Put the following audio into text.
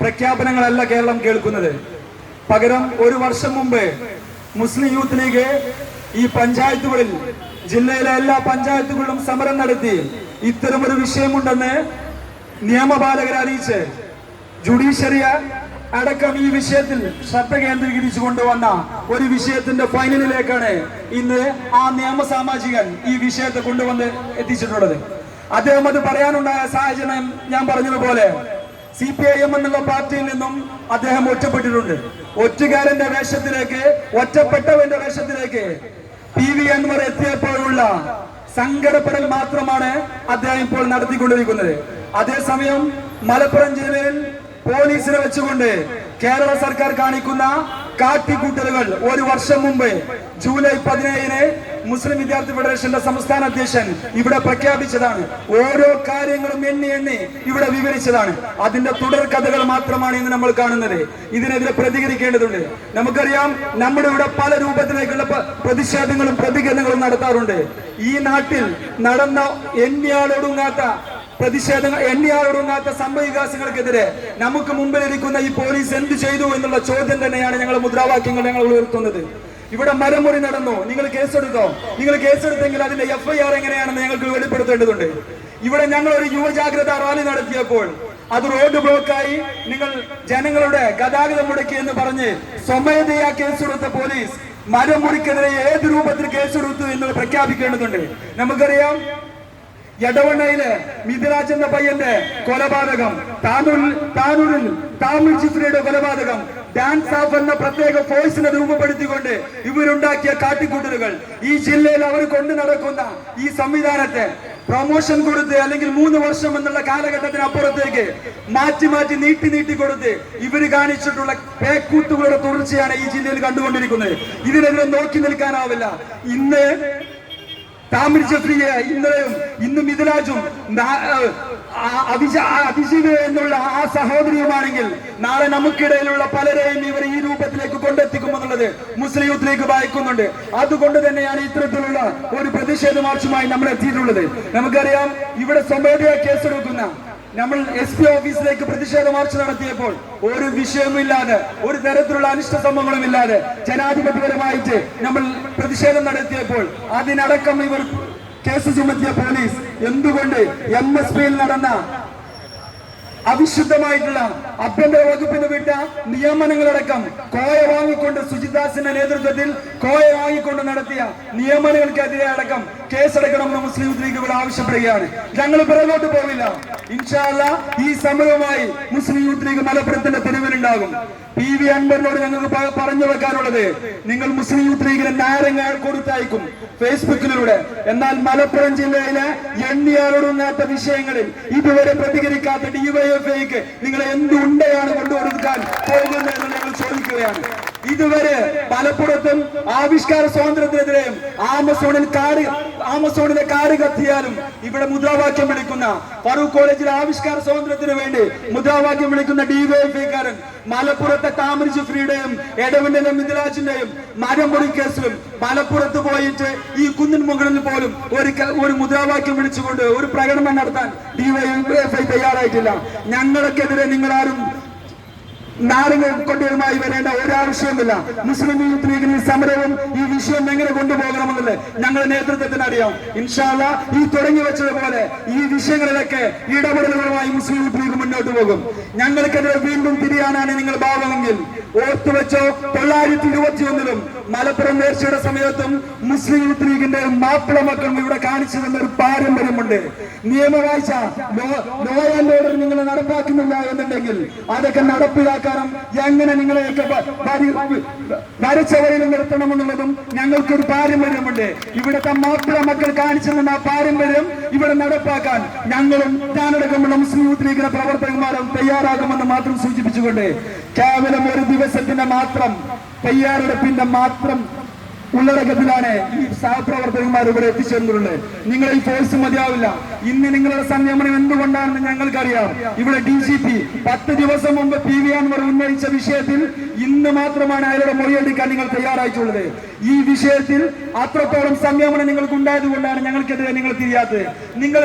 പ്രഖ്യാപനങ്ങളല്ല കേരളം കേൾക്കുന്നത്. പകരം ഒരു വർഷം മുമ്പ് മുസ്ലിം യൂത്ത് ലീഗ് ഈ പഞ്ചായത്തുകളിൽ ജില്ലയിലെ എല്ലാ പഞ്ചായത്തുകളിലും സമരം നടത്തി. ഇത്തരമൊരു വിഷയമുണ്ടെന്ന് നിയമപാലകരെ അറിയിച്ച് ജുഡീഷ്യറിയ അടക്കം ഈ വിഷയത്തിൽ ശ്രദ്ധ കേന്ദ്രീകരിച്ചു കൊണ്ടുവന്ന ഒരു വിഷയത്തിന്റെ ഫൈനലിലേക്കാണ് ഇന്ന് ആ നിയമസാമാജികൻ ഈ വിഷയത്തെ കൊണ്ടുവന്ന് എത്തിച്ചിട്ടുള്ളത്. അദ്ദേഹം അത് പറയാനുണ്ടായ സാഹചര്യം ഞാൻ പറഞ്ഞതുപോലെ സി പി ഐ എം എന്നുള്ള പാർട്ടിയിൽ നിന്നും അദ്ദേഹം ഒറ്റപ്പെട്ടിട്ടുണ്ട്. ഒറ്റുകാരന്റെ വേഷത്തിലേക്ക് ഒറ്റപ്പെട്ടവന്റെ വേഷത്തിലേക്ക് പി വി അൻവർ എത്തിയപ്പോഴുള്ള സങ്കടപ്പെടൽ മാത്രമാണ് അദ്ദേഹം ഇപ്പോൾ നടത്തിക്കൊണ്ടിരിക്കുന്നത്. അതേസമയം മലപ്പുറം ജില്ലയിൽ പോലീസിനെ വെച്ചുകൊണ്ട് കേരള സർക്കാർ കാണിക്കുന്ന കാട്ടിക്കൂട്ടലുകൾ. ഒരു വർഷം മുമ്പ് ജൂലൈ പതിനേഴിന് മുസ്ലിം വിദ്യാർത്ഥി ഫെഡറേഷന്റെ സംസ്ഥാന അധ്യക്ഷൻ ഇവിടെ പ്രഖ്യാപിച്ചതാണ്. ഓരോ കാര്യങ്ങളും എണ്ണി എണ്ണി ഇവിടെ വിവരിച്ചതാണ്. അതിന്റെ തുടർ കഥകൾ മാത്രമാണ് ഇന്ന് നമ്മൾ കാണുന്നത്. ഇതിനെതിരെ പ്രതികരിക്കേണ്ടതുണ്ട്. നമുക്കറിയാം നമ്മുടെ ഇവിടെ പല രൂപത്തിലേക്കുള്ള പ്രതിഷേധങ്ങളും പ്രതികരണങ്ങളും നടത്താറുണ്ട്. ഈ നാട്ടിൽ നടന്ന എണ്ണിയാളൊടുങ്ങാത്ത പ്രതിഷേധങ്ങൾ എണ്ണിയാളൊടുങ്ങാത്ത സംഭവവികാസങ്ങൾക്കെതിരെ നമുക്ക് മുമ്പിലിരിക്കുന്ന ഈ പോലീസ് എന്ത് ചെയ്തു എന്നുള്ള ചോദ്യം തന്നെയാണ് ഞങ്ങൾ മുദ്രാവാക്യങ്ങൾ ഞങ്ങൾ ഉയർത്തുന്നത്. ഇവിടെ മരമുറി നടന്നു. നിങ്ങൾ കേസെടുത്തോ? നിങ്ങൾ കേസെടുത്തെങ്കിൽ അതിന്റെ എഫ്ഐആർ എങ്ങനെയാണെന്ന് ഞങ്ങൾക്ക് വെളിപ്പെടുത്തേണ്ടതുണ്ട്. ഇവിടെ ഞങ്ങൾ ഒരു യുവജാഗ്രത റാലി നടത്തിയപ്പോൾ അത് റോഡ് ബ്ലോക്കായി നിങ്ങൾ ജനങ്ങളുടെ ഗതാഗതം മുടക്കി എന്ന് പറഞ്ഞ് സ്വമേധയാ കേസെടുത്ത പോലീസ് മരമുറിക്കെതിരെ ഏത് രൂപത്തിൽ കേസെടുത്തു എന്ന് പ്രഖ്യാപിക്കേണ്ടതുണ്ട്. നമുക്കറിയാം എടവണ്ണയിലെ മിഥിരാജ് എന്ന പയ്യന്റെ കൊലപാതകം. താനൂരിൽ താനൂരിൽ താമിൽ ചിത്രയുടെ കൊലപാതകം. ഡാൻസ് ഓഫ് എന്ന പ്രത്യേക ഫോഴ്സിനെ രൂപപ്പെടുത്തിക്കൊണ്ട് ഇവരുണ്ടാക്കിയ കാട്ടിക്കൂട്ടലുകൾ. ഈ ജില്ലയിൽ അവർ കൊണ്ടു നടക്കുന്ന ഈ സംവിധാനത്തെ പ്രൊമോഷൻ കൊടുത്ത് അല്ലെങ്കിൽ മൂന്ന് വർഷം എന്നുള്ള കാലഘട്ടത്തിന് അപ്പുറത്തേക്ക് മാറ്റി മാറ്റി നീട്ടി നീട്ടി കൊടുത്ത് ഇവർ കാണിച്ചിട്ടുള്ള പേക്കൂത്തുകളുടെ തുടർച്ചയാണ് ഈ ജില്ലയിൽ കണ്ടുകൊണ്ടിരിക്കുന്നത്. ഇതിനെതിരെ നോക്കി നിൽക്കാനാവില്ല. ഇന്ന് താമിൽ ജഫ്രിയെ ഇന്നലെയും ഇന്നും മിഥുരാജും എന്നുള്ള ആ സഹോദരിയുമാണെങ്കിൽ നാളെ നമുക്കിടയിലുള്ള പലരെയും ഇവർ ഈ രൂപത്തിലേക്ക് കൊണ്ടെത്തിക്കുമെന്നുള്ളത് മുസ്ലിം യൂത്ത് ലീഗ് വായിക്കുന്നുണ്ട്. അതുകൊണ്ട് തന്നെയാണ് ഇത്തരത്തിലുള്ള ഒരു പ്രതിഷേധ മാർച്ചുമായി നമ്മൾ എത്തിയിട്ടുള്ളത്. നമുക്കറിയാം ഇവിടെ സ്വമേധയാ കേസെടുക്കുന്ന നമ്മൾ എസ് പി ഓഫീസിലേക്ക് പ്രതിഷേധ മാർച്ച് നടത്തിയപ്പോൾ ഒരു വിഷയമില്ലാതെ ഒരു തരത്തിലുള്ള അനിഷ്ട സംഭവങ്ങളും ഇല്ലാതെ ജനാധിപത്യപരമായിട്ട് നമ്മൾ പ്രതിഷേധം നടത്തിയപ്പോൾ അതിനടക്കം ഇവർ കേസ് ചുമത്തിയ പോലീസ് എന്തുകൊണ്ട് എം എസ് പിയിൽ നടന്ന അവിശുദ്ധമായിട്ടുള്ള ആഭ്യന്തര വകുപ്പിന് വിട്ട നിയമനങ്ങളടക്കം കോയ വാങ്ങിക്കൊണ്ട് സുജിദാസിന്റെ നേതൃത്വത്തിൽ കോയ വാങ്ങിക്കൊണ്ട് നടത്തിയ നിയമനങ്ങൾക്കെതിരെ അടക്കം കേസെടുക്കണമെന്ന് മുസ്ലിം ലീഗ് ഇവിടെ ആവശ്യപ്പെടുകയാണ്. ഞങ്ങൾ പിറകോട്ട് പോവില്ല. ഇൻഷാല്ല ഈ സമരവുമായി മുസ്ലിം യൂത്ത് ലീഗ് മലപ്പുറത്തിന്റെ തെരുവിലുണ്ടാകും. പി വി അൻവറിനോട് ഞങ്ങൾക്ക് പറഞ്ഞു വെക്കാനുള്ളത് നിങ്ങൾ മുസ്ലിം യൂത്ത് ലീഗിന് നാരങ്ങ കൊടുത്തയക്കും ഫേസ്ബുക്കിലൂടെ. എന്നാൽ മലപ്പുറം ജില്ലയിലെ എണ്ണിയാലൊടുങ്ങാത്ത വിഷയങ്ങളിൽ ഇതുവരെ പ്രതികരിക്കാത്ത ഡിവൈഎഫ്ഐക്ക് നിങ്ങൾ എന്ത് ഉണ്ടയാണ് കൊണ്ടുകൊടുക്കാൻ പോകുന്നതെന്ന് ഞങ്ങൾ ചോദിക്കുകയാണ്. ഇതുവരെ മലപ്പുറത്തും ആവിഷ്കാര സ്വാതന്ത്ര്യത്തിനെതിരെയും ആമസോണിൽ കാട് ആമസോണിലെ കാട് കത്തിയാലും ഇവിടെ മുദ്രാവാക്യം വിളിക്കുന്ന ഫറൂഖ് കോളേജിലെ ആവിഷ്കാര സ്വാതന്ത്ര്യത്തിന് വേണ്ടി മുദ്രാവാക്യം വിളിക്കുന്ന ഡിവൈഎഫ്ഐക്കാരൻ മലപ്പുറത്തെ താമര ജുഫ്രിയുടെയും എടവിന്റെ മിഥിലാജിന്റെയും മരംപൊടി കേസിലും മലപ്പുറത്ത് പോയിട്ട് ഈ കുന്നിൻ മുകളിൽ പോലും ഒരു ഒരു മുദ്രാവാക്യം വിളിച്ചുകൊണ്ട് ഒരു പ്രകടനം നടത്താൻ ഡിവൈഎഫ്ഐ തയ്യാറായിട്ടില്ല. ഞങ്ങൾക്കെതിരെ നിങ്ങളാരും നാരങ്ങ കൊണ്ടുവരുമായി വരേണ്ട ഒരാവശ്യവുമില്ല. മുസ്ലിം യൂത്ത് ലീഗിന് സമരവും ഈ വിഷയം എങ്ങനെ കൊണ്ടുപോകണമെന്നുള്ളത് ഞങ്ങളുടെ നേതൃത്വത്തിന് അറിയാം. ഇൻഷാല്ല ഈ തുടങ്ങി വെച്ചതുപോലെ ഈ വിഷയങ്ങളിലൊക്കെ ഇടപെടലുകളുമായി മുസ്ലിം യൂത്ത് ലീഗ് മുന്നോട്ട് പോകും. ഞങ്ങൾക്കെതിരെ വീണ്ടും തിരിയാനാണ് നിങ്ങൾ ഭാവമെങ്കിൽ. ഓർത്തുവെച്ചോ തൊള്ളായിരത്തി ഇരുപത്തി ഒന്നിലും മലപ്പുറം നേർച്ചയുടെ സമയത്തും മുസ്ലിം യൂത്ത് ലീഗിന്റെ മാപ്പിള മക്കളും ഇവിടെ കാണിച്ചു തന്ന ഒരു പാരമ്പര്യമുണ്ട്. നിയമവാഴ്ച ലോ ആൻഡ് ഓർഡർ നിങ്ങൾ നടപ്പാക്കുന്നില്ല എന്നുണ്ടെങ്കിൽ അതൊക്കെ നടപ്പിലാക്കാനും എങ്ങനെ നിങ്ങളെയൊക്കെ വരച്ചവരിൽ നിർത്തണമെന്നുള്ളതും ഞങ്ങൾക്കൊരു പാരമ്പര്യമുണ്ട്. ഇവിടുത്തെ മാപ്പിള മക്കൾ കാണിച്ചു തന്ന ആ പാരമ്പര്യം ഇവിടെ നടപ്പാക്കാൻ ഞങ്ങളും ഞാനടക്കമുള്ള മുസ്ലിം യൂത്ത് ലീഗിന്റെ പ്രവർത്തകന്മാരും തയ്യാറാകുമെന്ന് മാത്രം സൂചിപ്പിച്ചുകൊണ്ട് കേവലം ഒരു ദിവസത്തിന്റെ മാത്രം തയ്യാറെടുപ്പിന്റെ മാത്രം ഉള്ളടക്കത്തിലാണ് ഈ സഹപ്രവർത്തകന്മാർ ഇവിടെ എത്തിച്ചേർന്നിട്ടുള്ളത് നിങ്ങൾ ഈ ഫോഴ്സ് മതിയാവില്ല. ഇന്ന് നിങ്ങളുടെ സംയമനം എന്തുകൊണ്ടാണെന്ന് ഞങ്ങൾക്കറിയാം. ഇവിടെ ഡി ജി പി പത്ത് ദിവസം മുമ്പ് പി വി അൻവർ ഉന്നയിച്ച വിഷയത്തിൽ ഇന്ന് മാത്രമാണ് അയാളുടെ മൊഴിയെടുക്കാൻ നിങ്ങൾ തയ്യാറായിട്ടുള്ളത്. ഈ വിഷയത്തിൽ അത്രത്തോളം സംയമനം നിങ്ങൾക്ക് ഉണ്ടായത് കൊണ്ടാണ് ഞങ്ങൾക്കെതിരെ നിങ്ങൾ തിരിയാത്തത്. നിങ്ങൾ